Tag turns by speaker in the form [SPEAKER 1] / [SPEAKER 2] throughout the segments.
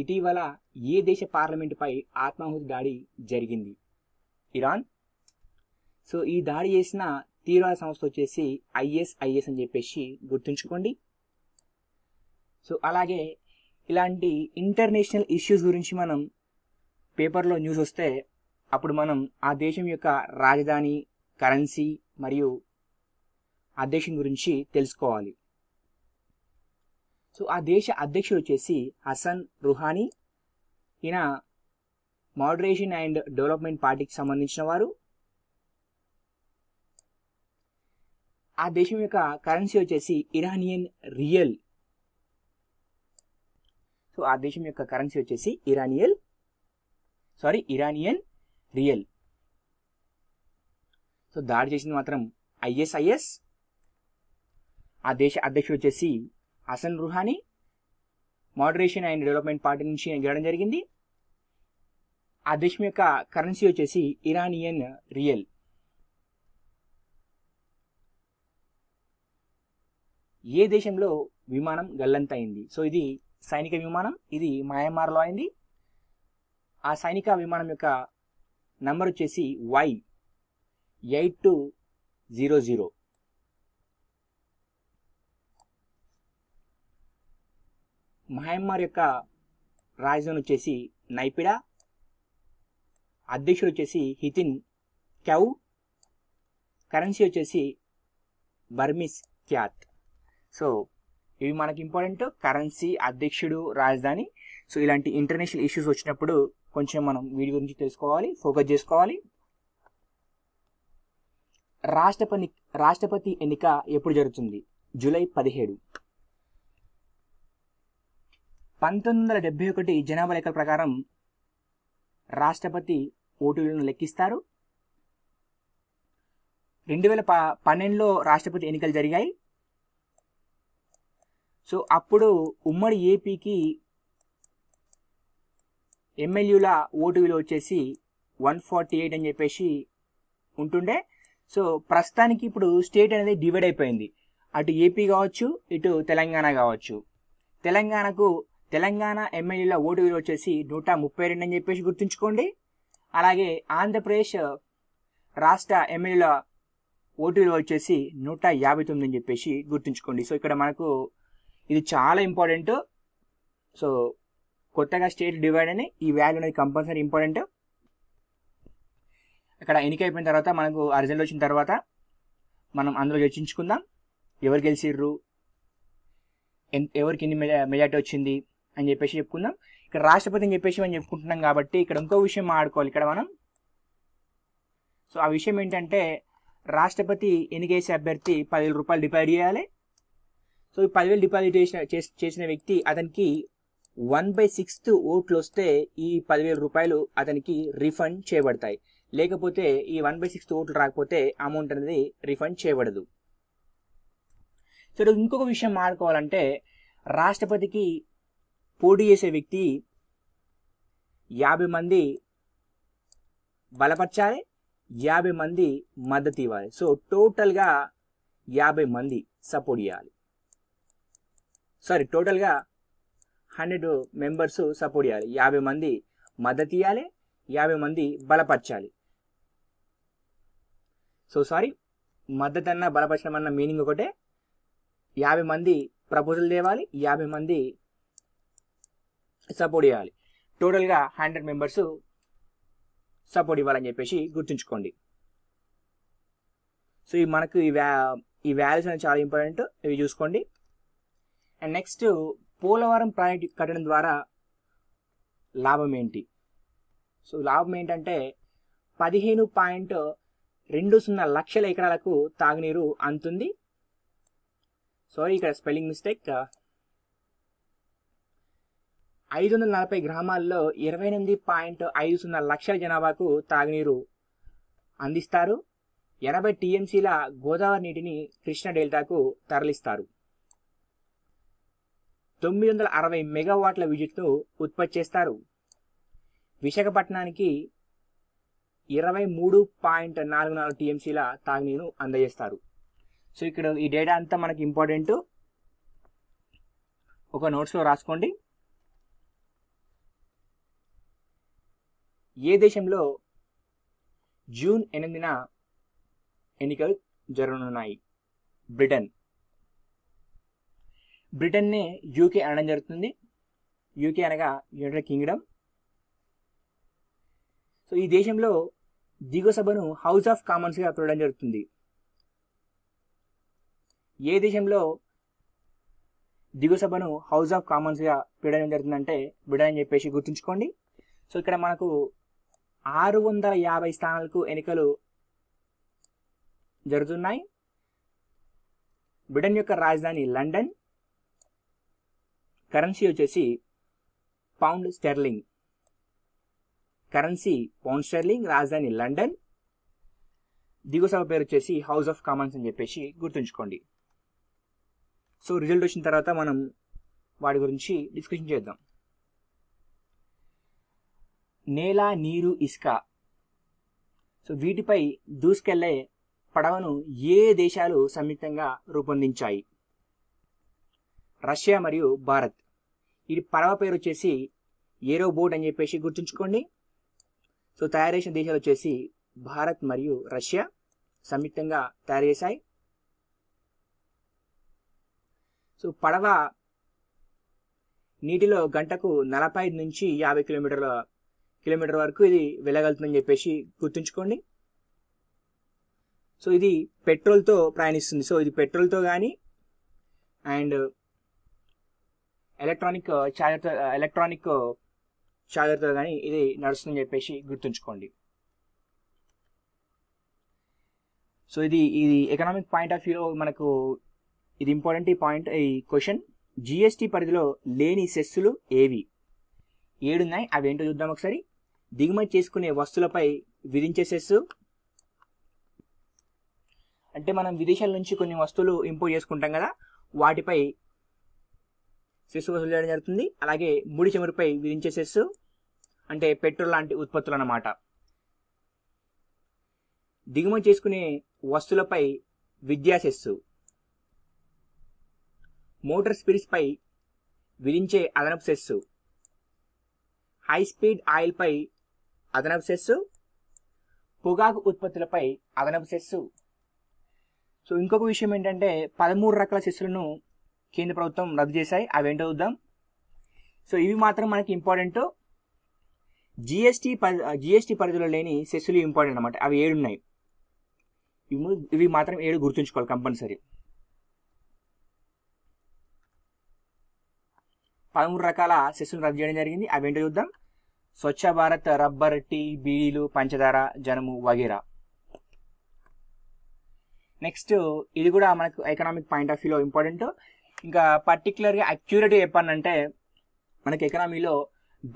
[SPEAKER 1] ఇటీవల ఏ దేశ పార్లమెంటుపై ఆత్మాహుతి దాడి జరిగింది? ఇరాన్. సో ఈ దాడి చేసిన తీవ్రవాద సంస్థ వచ్చేసి ఐఎస్ఐఎస్ అని చెప్పేసి గుర్తుంచుకోండి. సో అలాగే ఇలాంటి ఇంటర్నేషనల్ ఇష్యూస్ గురించి మనం పేపర్లో న్యూస్ వస్తే అప్పుడు మనం ఆ దేశం యొక్క రాజధాని కరెన్సీ మరియు ఆ దేశం గురించి తెలుసుకోవాలి. సో ఆ దేశ అధ్యక్షుడు వచ్చేసి హసన్ రుహానీ. ఈయన మోడరేషన్ అండ్ డెవలప్మెంట్ పార్టీకి సంబంధించిన వారు. ఆ దేశం యొక్క కరెన్సీ వచ్చేసి ఇరానియన్ రియల్. సో ఆ దేశం యొక్క కరెన్సీ వచ్చేసి ఇరానియల్. Sorry Iranian rial. సో దాడి చేసింది మాత్రం ఐఎస్ఐఎస్. ఆ దేశ అధ్యక్షుడు వచ్చేసి Hassan Rouhani moderation and development party నుంచి గెలవడం జరిగింది. ఆ దేశం యొక్క కరెన్సీ వచ్చేసి ఇరానియన్ రియల్ ఏ దేశంలో విమానం గల్లంతైంది సో ఇది సైనిక విమానం ఇది మయన్మార్లో అయింది. ఆ సైనిక విమానం యొక్క నంబర్ వచ్చేసి Y eight two zero zero Myanmar యొక్క రాజధాని వచ్చేసి నైపిడా. అధ్యక్షుడు వచ్చేసి హితిన్ క్యౌ కరెన్సీ వచ్చేసి బర్మిస్ క్యాత్. సో ఇవి మనకి ఇంపార్టెంట్. కరెన్సీ అధ్యక్షుడు రాజధాని. సో ఇలాంటి ఇంటర్నేషనల్ ఇష్యూస్ వచ్చినప్పుడు కొంచెం మనం వీటి గురించి తెలుసుకోవాలి ఫోకస్ చేసుకోవాలి. రాష్ట్రపతి రాష్ట్రపతి ఎన్నిక ఎప్పుడు జరుగుతుంది? జూలై పదిహేడు. పంతొమ్మిది వందల డెబ్బై ఒకటి జనాభా లెక్కల ప్రకారం రాష్ట్రపతి ఓటులను లెక్కిస్తారు. రెండు వేల ప పన్నెండులో రాష్ట్రపతి ఎన్నికలు జరిగాయి. సో అప్పుడు ఉమ్మడి ఏపీకి ఎమ్మెల్యేల ఓటు విలువ వచ్చేసి వన్ ఫార్టీ ఎయిట్ అని చెప్పేసి ఉంటుండే. సో ప్రస్తుతానికి ఇప్పుడు స్టేట్ అనేది డివైడ్ అయిపోయింది. అటు ఏపీ కావచ్చు ఇటు తెలంగాణ కావచ్చు. తెలంగాణకు తెలంగాణ ఎమ్మెల్యేల ఓటు విలువ వచ్చేసి నూట ముప్పై రెండు అని చెప్పేసి గుర్తుంచుకోండి. అలాగే ఆంధ్రప్రదేశ్ రాష్ట్ర ఎమ్మెల్యేల ఓటు విలువ వచ్చేసి నూట యాభై తొమ్మిది అని చెప్పేసి గుర్తుంచుకోండి. సో ఇక్కడ మనకు ఇది చాలా ఇంపార్టెంట్. సో కొత్తగా స్టేట్ డివైడ్ అని ఈ వాల్యూ అనేది కంపల్సరీ ఇంపార్టెంట్. అక్కడ ఎన్నిక అయిపోయిన తర్వాత మనకు ఆ రిజల్ట్ వచ్చిన తర్వాత మనం అందులో చర్చించుకుందాం. ఎవరు గెలిచిర్రు? ఎన్- ఎవరికి ఎన్ని మెజార్టీ వచ్చింది? అని చెప్పేసి చెప్పుకుందాం. ఇక్కడ రాష్ట్రపతి అని చెప్పేసి మనం చెప్పుకుంటున్నాం కాబట్టి ఇక్కడ ఇంకో విషయం ఆడుకోవాలి ఇక్కడ మనం సో ఆ విషయం ఏంటంటే రాష్ట్రపతి ఎన్నికేసే అభ్యర్థి పదివేల రూపాయలు డిపాజిట్ చేయాలి. సో ఈ పదివేలు డిపాజిట్ చేసిన చేసిన వ్యక్తి అతనికి వన్ బై సిక్స్త్ ఓట్లు వస్తే ఈ పదివేల రూపాయలు అతనికి రిఫండ్ చేయబడతాయి. లేకపోతే ఈ వన్ బై సిక్స్త్ ఓట్లు రాకపోతే అమౌంట్ అనేది రిఫండ్ చేయబడదు. సో ఇంకొక విషయం మాడుకోవాలంటే రాష్ట్రపతికి పోటీ చేసే వ్యక్తి యాభై మంది బలపరచాలి యాభై మంది మద్దతు ఇవ్వాలి. సో టోటల్గా యాభై మంది సపోర్ట్ చేయాలి. సారీ టోటల్గా హండ్రెడ్ మెంబర్స్ సపోర్ట్ చేయాలి. యాభై మంది మద్దతు ఇవ్వాలి యాభై మంది బలపరచాలి. సో సారీ మద్దతు అన్న బలపరచడం అన్న మీనింగ్ ఒకటే. యాభై మంది ప్రపోజల్ తేవాలి యాభై మంది సపోర్ట్ ఇవ్వాలి టోటల్గా హండ్రెడ్ మెంబర్స్ సపోర్ట్ ఇవ్వాలని చెప్పేసి గుర్తుంచుకోండి. సో ఈ మనకు ఈ వ్యా ఈ వాల్యూస్ అనేది చాలా ఇంపార్టెంట్ ఇవి చూసుకోండి. అండ్ నెక్స్ట్ పోలవరం ప్రాజెక్ట్ కట్టడం ద్వారా లాభం ఏంటి? సో లాభం ఏంటంటే పదిహేను పాయింట్ రెండు సున్నా లక్షల ఎకరాలకు తాగునీరు అందుతుంది సారీ ఇక్కడ స్పెల్లింగ్ మిస్టేక్. ఐదు వందల నలభై గ్రామాల్లో ఇరవై ఎనిమిది పాయింట్ ఐదు సున్నా లక్షల జనాభాకు తాగునీరు అందిస్తారు. ఎనభై టీఎంసీల గోదావరి నీటిని కృష్ణా డెల్టాకు తరలిస్తారు. తొమ్మిది వందల అరవై మెగావాట్ల విద్యుత్ను ఉత్పత్తి చేస్తారు. విశాఖపట్నానికి ఇరవై మూడు పాయింట్ నాలుగు నాలుగు టీఎంసీల తాగునీరు అందజేస్తారు. సో ఇక్కడ ఈ డేటా అంతా మనకి ఇంపార్టెంట్. ఒక నోట్స్లో రాసుకోండి. ఏ దేశంలో జూన్ ఎనిమిదిన ఎన్నికలు జరగనున్నాయి? బ్రిటన్. బ్రిటన్నే యూకే అనడం జరుగుతుంది. యూకే అనగా యునైటెడ్ కింగ్డమ్. సో ఈ దేశంలో దిగువ సభను హౌస్ ఆఫ్ కామన్స్గా పిలవడం జరుగుతుంది. ఏ దేశంలో దిగువ సభను హౌస్ ఆఫ్ కామన్స్గా పిలవడం జరుగుతుందంటే బ్రిటన్ అని చెప్పేసి గుర్తుంచుకోండి. సో ఇక్కడ మనకు ఆరు వందల యాభై స్థానాలకు ఎన్నికలు జరుగుతున్నాయి. బ్రిటన్ యొక్క రాజధాని లండన్. కరెన్సీ వచ్చేసి pound sterling. Currency pound sterling రాజధాని లండన్. దిగువ సభ పేరు వచ్చేసి హౌస్ ఆఫ్ కామన్స్ అని చెప్పేసి గుర్తుంచుకోండి. సో రిజల్ట్ వచ్చిన తర్వాత మనం వాటి గురించి డిస్కషన్ చేద్దాం. నేల నీరు ఇసుక. సో వీటిపై దూసుకెళ్ళే పడవను ఏ దేశాలు సంయుక్తంగా రూపొందించాయి? రష్యా మరియు భారత్. ఇది పడవ పేరు వచ్చేసి ఏరో బోట్ అని చెప్పేసి గుర్తుంచుకోండి. సో తయారు చేసిన దేశాలు వచ్చేసి భారత్ మరియు రష్యా సంయుక్తంగా తయారు చేశాయి. సో పడవ నీటిలో గంటకు నలభై ఐదు నుంచి యాభై కిలోమీటర్ల కిలోమీటర్ వరకు ఇది వెళ్ళగలుగుతుందని చెప్పేసి గుర్తుంచుకోండి. సో ఇది పెట్రోల్తో ప్రయాణిస్తుంది. సో ఇది పెట్రోల్తో కానీ అండ్ ఎలక్ట్రానిక్ ఛార్జర్తో ఎలక్ట్రానిక్ ఛార్జర్తో కానీ ఇది నడుస్తుందని చెప్పేసి గుర్తుంచుకోండి. సో ఇది ఇది ఎకనామిక్ పాయింట్ ఆఫ్ వ్యూలో మనకు ఇది ఇంపార్టెంట్ ఈ పాయింట్ ఈ క్వశ్చన్ జిఎస్టీ పరిధిలో లేని సెస్సులు ఏవి? ఏడున్నాయి? అవి ఏంటో చూద్దాం ఒకసారి. దిగుమతి చేసుకునే వస్తువులపై విధించే సెస్సు. అంటే మనం విదేశాల నుంచి కొన్ని వస్తువులు ఇంపోర్ట్ చేసుకుంటాం కదా వాటిపై సెస్సు వసూలు చేయడం జరుగుతుంది. అలాగే ముడి చమురుపై విధించే సెస్సు అంటే పెట్రోల్ లాంటి ఉత్పత్తులు అన్నమాట. దిగుమతి చేసుకునే వస్తువులపై విద్యా సెస్సు. మోటార్ స్పిరిట్స్పై విధించే అదనపు సెస్సు. హై స్పీడ్ ఆయిల్పై అదనపు సెస్సు పొగాకు ఉత్పత్తులపై అదనపు సెస్సు. సో ఇంకొక విషయం ఏంటంటే పదమూడు రకాల సెస్సులను కేంద్ర ప్రభుత్వం రద్దు చేశాయి. అవేంటో చూద్దాం. సో ఇవి మాత్రం మనకి ఇంపార్టెంట్. జిఎస్టీ పరి జిఎస్టీ పరిధిలో లేని సెస్సులు ఇంపార్టెంట్ అనమాట అవి ఏడు ఉన్నాయి. ఇవి ఇవి మాత్రం ఏడు గుర్తుంచుకోవాలి కంపల్సరీ. పదమూడు రకాల సెస్సులు రద్దు చేయడం జరిగింది. అవేంటో చూద్దాం. స్వచ్ఛ భారత్ రబ్బర్ టీ బీడీలు పంచదార జనము వగేరా. నెక్స్ట్ ఇది కూడా మనకు ఎకనామిక్ పాయింట్ ఆఫ్ వ్యూలో ఇంపార్టెంట్ ఇంకా పర్టికులర్గా అక్యూరేట్గా చెప్పానంటే మనకి ఎకనామీలో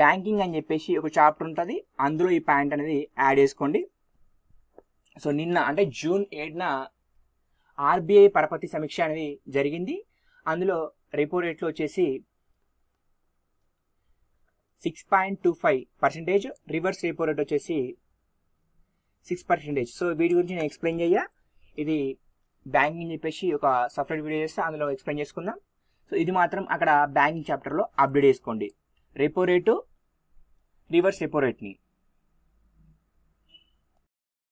[SPEAKER 1] బ్యాంకింగ్ అని చెప్పేసి ఒక చాప్టర్ ఉంటుంది. అందులో ఈ పాయింట్ అనేది యాడ్ చేసుకోండి. సో నిన్న అంటే జూన్ ఏడున ఆర్బీఐ పరపతి సమీక్ష అనేది జరిగింది. అందులో రెపో రేట్లు వచ్చేసి six point two five percentage reverse repo rate వచ్చేసి సిక్స్ పర్సెంటేజ్ సో వీటి గురించి నేను ఎక్స్ప్లెయిన్ చెయ్య ఇది బ్యాంకింగ్ చెప్పేసి ఒక సపరేట్ వీడియో చేస్తే అందులో ఎక్స్ప్లెయిన్ చేసుకుందాం. సో ఇది మాత్రం అక్కడ బ్యాంకింగ్ చాప్టర్లో అప్డేట్ చేసుకోండి. Repo rate reverse repo రేట్ని